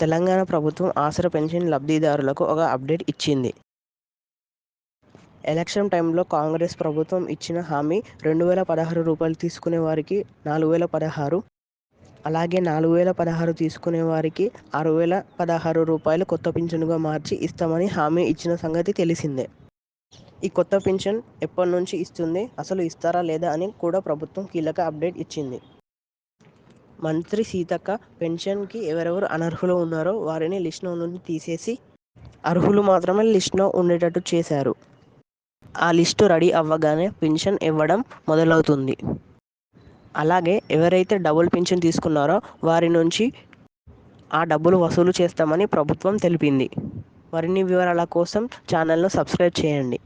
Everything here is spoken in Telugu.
తెలంగాణ ప్రభుత్వం ఆసరా పెన్షన్ లబ్ధిదారులకు ఒక అప్డేట్ ఇచ్చింది. ఎలక్షన్ టైంలో కాంగ్రెస్ ప్రభుత్వం ఇచ్చిన హామీ రెండు వేల పదహారు రూపాయలు తీసుకునే వారికి నాలుగు వేల పదహారు అలాగే నాలుగు వేల పదహారు తీసుకునే వారికి ఆరు వేల పదహారు రూపాయలు కొత్త పింఛనుగా మార్చి ఇస్తామని హామీ ఇచ్చిన సంగతి తెలిసిందే. ఈ కొత్త పింఛన్ ఎప్పటి నుంచి ఇస్తుంది అసలు ఇస్తారా లేదా అని కూడా ప్రభుత్వం కీలక అప్డేట్ ఇచ్చింది. మంత్రి సీతక్క పెన్షన్కి ఎవరెవరు అనర్హులు ఉన్నారో వారిని లిస్ట్ నుండి తీసేసి అర్హులు మాత్రమే లిస్ట్లో ఉండేటట్టు చేశారు. ఆ లిస్టు రెడీ అవ్వగానే పెన్షన్ ఇవ్వడం మొదలవుతుంది. అలాగే ఎవరైతే డబుల్ పింఛన్ తీసుకున్నారో వారి నుంచి ఆ డబ్బులు వసూలు చేస్తామని ప్రభుత్వం తెలిపింది. మరిన్ని వివరాల కోసం ఛానల్ను సబ్స్క్రైబ్ చేయండి.